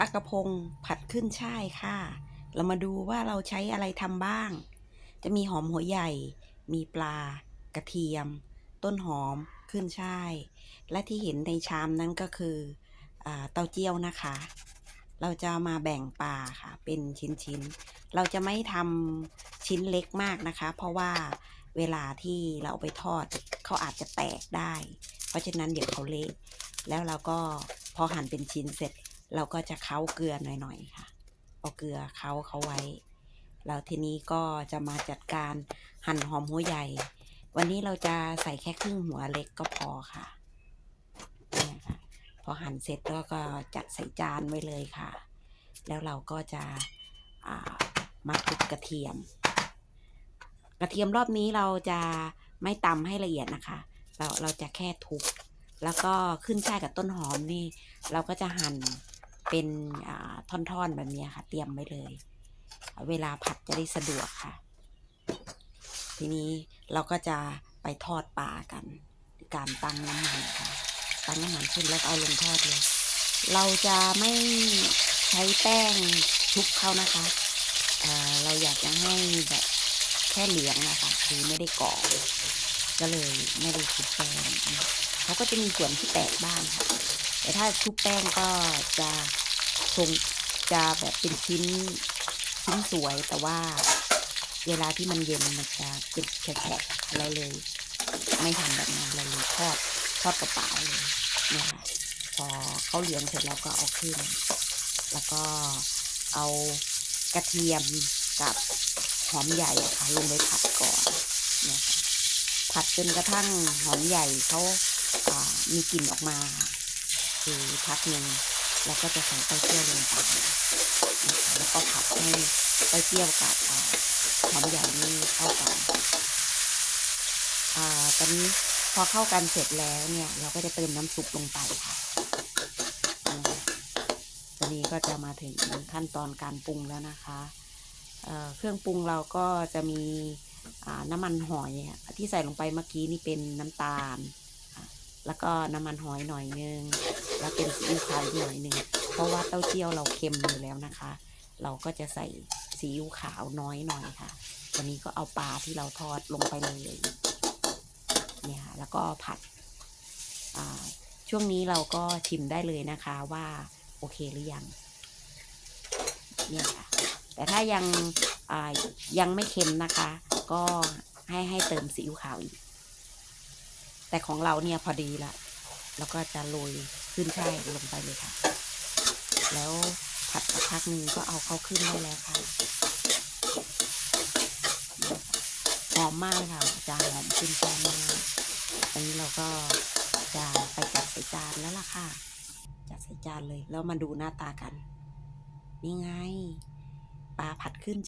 ปลากระพงผัดขึ้นช่ายค่ะ เรามาดูว่าเราใช้อะไรทำบ้าง จะมีหอมหัวใหญ่ มีปลา กระเทียม ต้นหอมขึ้นช่าย และที่เห็นในชามนั้นก็คืออเต้าเจี้ยวนะคะ เราจะมาแบ่งปลาค่ะ เป็นชิ้นๆ เราจะไม่ทำชิ้นเล็กมากนะคะ เพราะว่าเวลาที่เราเอาไปทอดเขาอาจจะแตกได้ เพราะฉะนั้นเดี๋ยวเขาเละแล้วเราก็พอหั่นเป็นชิ้นเสร็จ เราก็จะเค้าเกลือหน่อยๆค่ะ เอาเกลือเค้าเขาไว้ แล้วทีนี้ก็จะมาจัดการหั่นหอมหัวใหญ่ วันนี้เราจะใส่แค่ครึ่งหัวเล็กก็พอค่ะเนี่ยค่ะ พอหั่นเสร็จแล้วก็จัดใส่จานไว้เลยค่ะ แล้วเราก็จะมาคลุกกระเทียม กระเทียมรอบนี้เราจะไม่ตำให้ละเอียดนะคะ เราเราจะแค่ทุบแล้วก็ขึ้นช่ายกับต้นหอมนี่ เราก็จะหั่น เป็นท่อนๆแบบนี้ค่ะ เตรียมไว้เลย เวลาผัดจะได้สะดวกค่ะ ทีนี้เราก็จะไปทอดปลากัน การตั้งน้ำมันค่ะ ตั้งน้ำมันขึ้นแล้วเอาลงทอดเลย เราจะไม่ใช้แป้งชุบเขานะคะเเราอยากจะให้แบบแค่เหลืองนะคะคือไม่ได้กรอบก็เลยไม่ได้ชุบแป้งเขาก็จะมีส่วนที่แตกบ้างค่ะ แต่ถ้าชุบแป้งก็จะทรงจะแบบเป็นชิ้นชิ้นสวยแต่ว่าเวลาที่มันเย็นมันจะเป็นแฉะเราเลย ไม่ทำแบบนั้นเราเลยทอดทอดกระเป๋าเลยเนี่ยค่ะพอเขาเหลืองเสร็จแล้วก็เอาขึ้น แล้วก็เอากระเทียมกับหอมใหญ่ค่ะลงไปผัดก่อนเนี่ยค่ะผัดจนกระทั่งหอมใหญ่เขาามีกลิ่นออกมา คือพักหนึ่งเราก็จะใส่เต้าเจี้ยวลงไปนะคะแล้วก็ผัดให้เต้าเจี้ยวกับหอมใหญ่นี่เข้ากันอ่าตอนนี้พอเข้ากันเสร็จแล้วเนี่ย เราก็จะเติมน้ำซุปลงไปค่ะตอนนี้ก็จะมาถึงขั้นตอนการปรุงแล้วนะคะเเครื่องปรุงเราก็จะมีน้ำมันหอยอะที่ใส่ลงไปเมื่อกี้นี่เป็นน้ำตาล แล้วก็น้ำมันหอยหน่อยนึง แล้วเป็นซีอิ๊วขาวอีกหน่อยนึงเพราะว่าเต้าเจี้ยวเราเค็มอยู่แล้วนะคะ เราก็จะใส่ซีอิ๊วขาวน้อยหน่อยค่ะ วันนี้ก็เอาปลาที่เราทอดลงไปเลยเนี่ยค่ะแล้วก็ผัดช่วงนี้เราก็ชิมได้เลยนะคะว่าโอเคหรือยังเนี่ยค่ะแต่ถ้ายังยังไม่เค็มนะคะ ก็ให้ให้เติมซีอิ๊วขาวอีก แต่ของเราเนี่ยพอดีละ แล้วก็จะโรยขึ้นช่ายลงไปเลยค่ะ แล้วผัดสักพักนึ่งก็เอาเข้าขึ้นได้แล้วค่ะหอมมากเลยค่ะจะหอมขึ้นจานมากอันนี้เราก็จะไปจัดใส่จานแล้วล่ะค่ะ จัดใส่จานเลยแล้วมาดูหน้าตากัน นี่ไงปลาผัดขึ้น